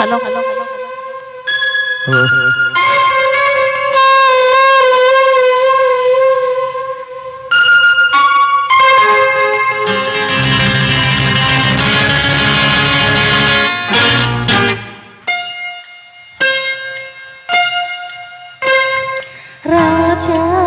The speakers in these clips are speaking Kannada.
hello hello hello Raja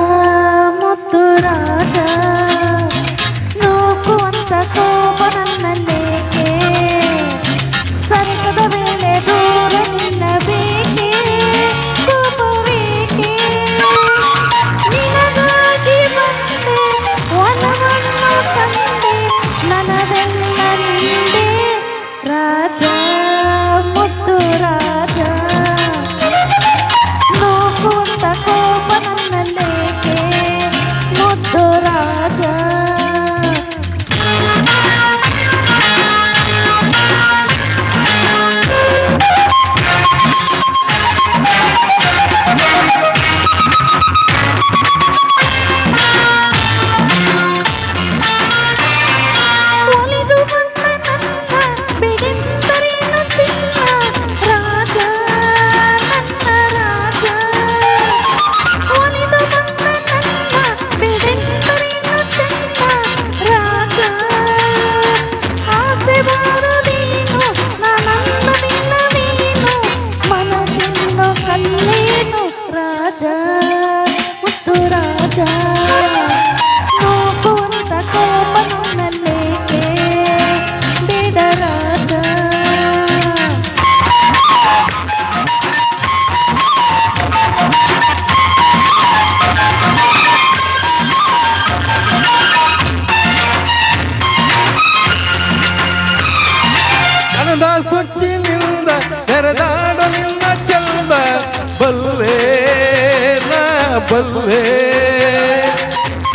ಬಲ್ಲೆ.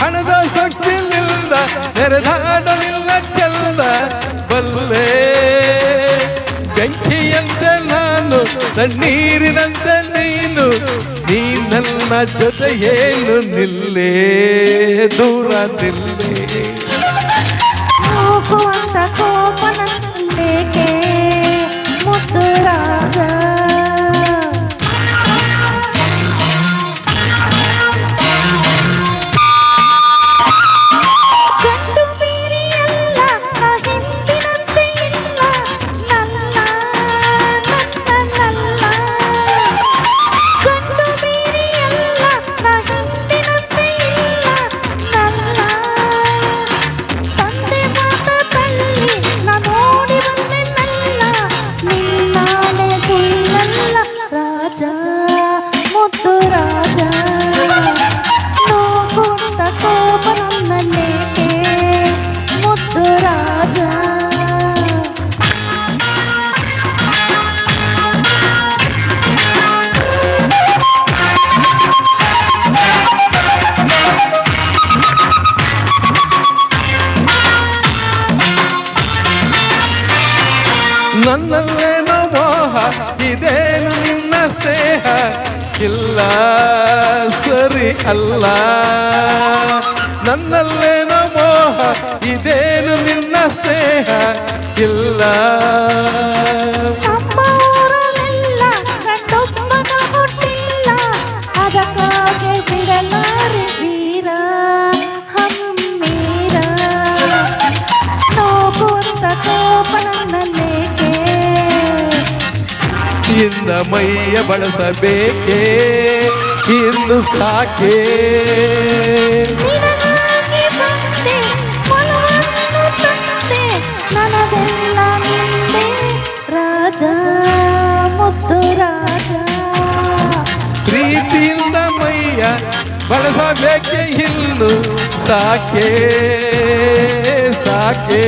ಹಣದ ಶಕ್ತಿ ಶಕ್ತಿಲಿಂದ ನೆರೆದಾಡಲಿಲ್ಲ ಚೆಲ್ಲ ಬಲ್ಲೆ. ಬೆಂಕಿಯಂತೆ ನಾನು, ತಣ್ಣೀರಿನಂತೆ ನೀನು ನೀ ನನ್ನ ಜೊತೆ ಏನು ನಿಲ್ಲೇ, ದೂರ ನಿಲ್ಲೇ. ನನ್ನಲ್ಲೇ ನಮೋಹ ಇದೇನು ನಿನ್ನ ಸ್ನೇಹ? ಇಲ್ಲ ಸರಿ ಅಲ್ಲ. ನನ್ನಲ್ಲೇ ನಮೋಹ ಇದೇನು ನಿನ್ನ ಸ್ನೇಹ? ಇಲ್ಲ. ಇನ್ನ ಮೈಯ ಬಳಸಬೇಕೆ? ಇನ್ನು ಸಾಕೆ? ಪ್ರೀತಿಯಿಂದ ಮೈಯ ಬಳಸಬೇಕೆ? ಇನ್ನು ಸಾಕೆ ಸಾಕೆ?